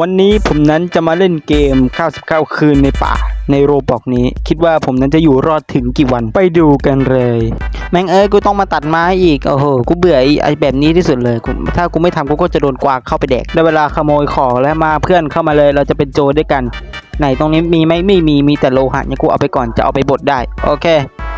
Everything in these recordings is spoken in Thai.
วันนี้ผมนั้นจะมาเล่นเกม 99 คืนในป่า ในโรบอกนี้ คิดว่าผมนั้นจะอยู่รอดถึงกี่วันไปดูกันเลย แม่งเอ้ยกูต้องมาตัดไม้อีก โอ้โห กูเบื่อไอ้แบบนี้ที่สุดเลยถ้ากูไม่ทำกูก็จะโดนกวางเข้าไปแดก ได้เวลาขโมยของแล้วมาเพื่อนเข้ามาเลย เราจะเป็นโจรด้วยกัน ไหนตรงนี้มีไหมไม่มีมีแต่โลหะเนี่ยกูเอาไปก่อนจะเอาไปบดได้ โอเค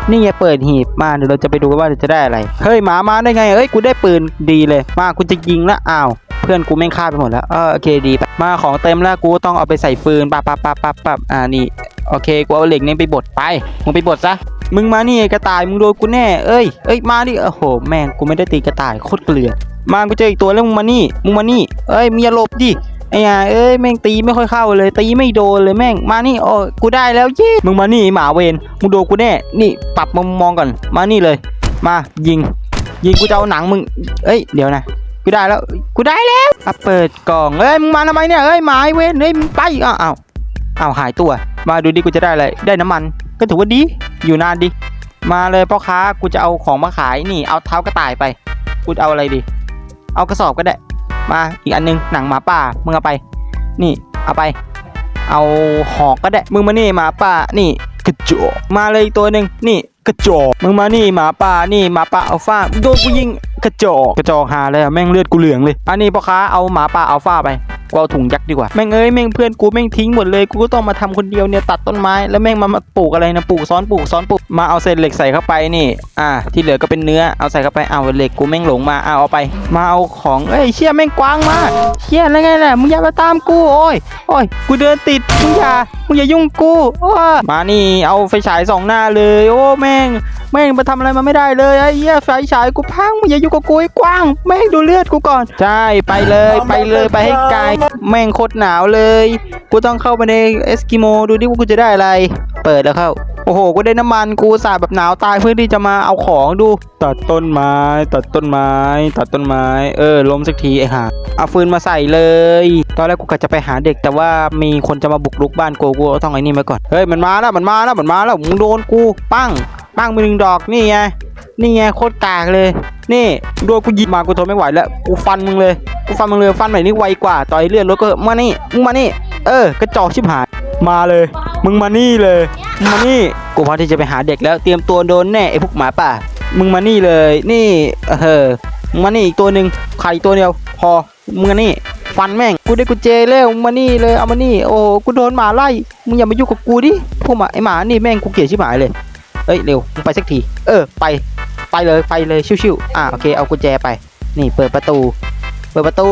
นี่ไงเปิดหีบมาเดี๋ยวเราจะไปดูว่าจะได้อะไร เฮ้ยหมามาได้ไงเอ้ยกูได้ปืนดีเลย มากูจะยิงละอ้าว พื่อนกูแม่งฆ่าไปหมดแล้วเออโอเคดีมาของเต็มแล้วกูต้องเอาไปใส่ฟืนปั๊บปั๊บปั๊บปับปับอ่านี่โอเคกูเอาเหล็กนี้ไปบดไปมึงไปบดซะมึงมานี่ไอ้กระต่ายมึงโดนกูแน่เอ้ยเอ้ยมาดิโอ้โหแม่งกูไม่ได้ตีกระต่ายโคตรเกลือมากูเจออีกตัวแล้วมึงมานี่มึงมานี่เอ้ยมีอย่าหลบดิไอ้ห่าเอ้ยแม่งตีไม่ค่อยเข้าเลยตีไม่โดนเลยแม่งมานี่โอ้กูได้แล้วเย้มึงมานี่ไอ้หมาเวนมึงโดนกูแน่นี่ปรับมุมมองก่อนมานี่เลย มายิง ยิงกูจะเอาหนังมึงเอ้ยเดี๋ยวนะ กูได้แล้วกูได้แล้วอะเปิดกล่องเอ้ยมึงมาทำไมเนี่ยเอ้ยหมายเว้นเฮ้ยมึงไปอ้าวอ้าวอ้าวหายตัว มาดูดิกูจะได้อะไรได้น้ำมันก็ถือว่าดีอยู่นานดี มาเลยพ่อค้ากูจะเอาของมาขายนี่เอาเท้ากระต่ายไปกูจะเอาอะไรดี เอากระสอบก็ได้ มาอีกอันนึงหนังหมาป่ามึงเอาไป นี่เอาไป เอาหอกก็ได้มึงมานี่หมาป่านี่ ระจอกมาเลยอีกตัวหนึ่งนี่กระจอกมึงมานี่หมาป่านี่หมาป่าอัลฟาโดนกูยิงกระจอกกระจอกหาเลยอะแม่งเลือดกูเหลืองเลยอันนี้พ่อค้าเอาหมาป่าอัลฟาไป กูเอาถุงยักษ์ดีกว่าแม่งเอ้ยแม่งเพื่อนกูแม่งทิ้งหมดเลยกูก็ต้องมาทำคนเดียวเนี่ยตัดต้นไม้แล้วแม่งมามาปลูกอะไรนะปลูกซ้อนปลูกซ้อนปลูกมาเอาเศษเหล็กใส่เข้าไปนี่อ่าที่เหลือก็เป็นเนื้อเอาใส่เข้าไปเอาเหล็กกูแม่งหลงมาเอาเอาไป มาเอาของเอ้ยเชี่ยแม่งกว้างมาเชี่ยอะไรไงล่ะมึงอย่ามาตามกูโอ้ยโอ้ยกูเดินติดมึงอย่ามึงอย่ายุ่งกูมานี่เอาไฟฉายสองหน้าเลย โอ้แม่งแม่งมาทำอะไรมาไม่ได้เลยไอ้เหี้ยไฟฉายกูพังมึงอย่ายู่กับกูไอ้กว้างแม่งดูเลือดกูก่อน ใช่ไปเลยไปเลยไปให้ไกลแม่งโคตรหนาวเลย กูต้องเข้าไปในเอสกิโมดูดิว่ากูจะได้อะไร เปิดแล้วเข้า โอ้โห กูได้น้ำมัน กูสาดแบบหนาวตายเพื่อที่จะมาเอาของดู ตัดต้นไม้ ตัดต้นไม้ ตัดต้นไม้ เออ ล้มสักทีไอ้ห่า เอาฟืนมาใส่เลย ตอนแรกกูกะจะไปหาเด็กแต่ว่ามีคนจะมาบุกรุกบ้านกู กูต้องไอ้นี่มาก่อน เฮ้ย มันมาแล้ว มันมาแล้ว มันมาแล้ว มึงโดนกู ปั้ง ปั้งไปหนึ่งดอก นี่ไง นี่ไง โคตรกากเลย นี่ดนกูยิงมากูทนไม่ไหวแล้วกูฟันมึงเลยกูฟันมึงเลยฟันใหม่นี่ไวกว่าต่อยเลือดรถก็มานี่มึงมานี่ เออกระจอกชิบหายมาเลย มึงมานี่เลยมึงมานี่กูพร้อมที่จะไปหาเด็กแล้วเตรียมตัวโดนแน่ไอ้พวกหมาป่า มึงมานี่เลย นี่เออมึงมานี่อีกตัวหนึ่งไข่ตัวเดียวพอมึงมานี่ฟันแม่งกูได้กุญแจแล้วมึงมานี่เลยเอามานี่โอ้กูโดนหมาไล่มึงอย่ามายุ่งกับกูดิพวกหมาไอหมานี่แม่งกูเกลียดชิบหายเลยเอ้ยเร็วไปสักที เออไป ไปเลยไปเลยชิวๆอะโอเคเอากุญแจไป นี่เปิดประตู เปิดประตู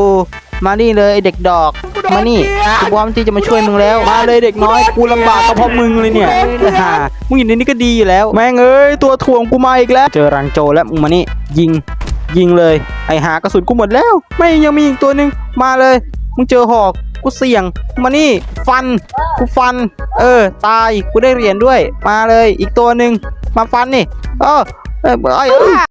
มานี่เลยไอ้เด็กดอก มานี่กูพร้อมที่จะมาช่วยมึงแล้ว มาเลยเด็กน้อยกูลำบากก็เพราะมึงเลยเนี่ยฮ่ามึงอยู่ในนี้ก็ดีอยู่แล้ว แม่งเอ้ยตัวถ่วงกูมาอีกแล้ว เจอรังโจรแล้วมึงมานี่ยิง ยิงเลย ไอหากระสุนกูหมดแล้ว ไม่ยังมีอีกตัวหนึ่งมาเลย มึงเจอหอกกูเสี่ยง มานี่ฟัน กูฟัน เออ ตาย กูได้เหรียญด้วย มาเลย อีกตัวหนึ่งมาฟันนี่ เออ เออเอ้ย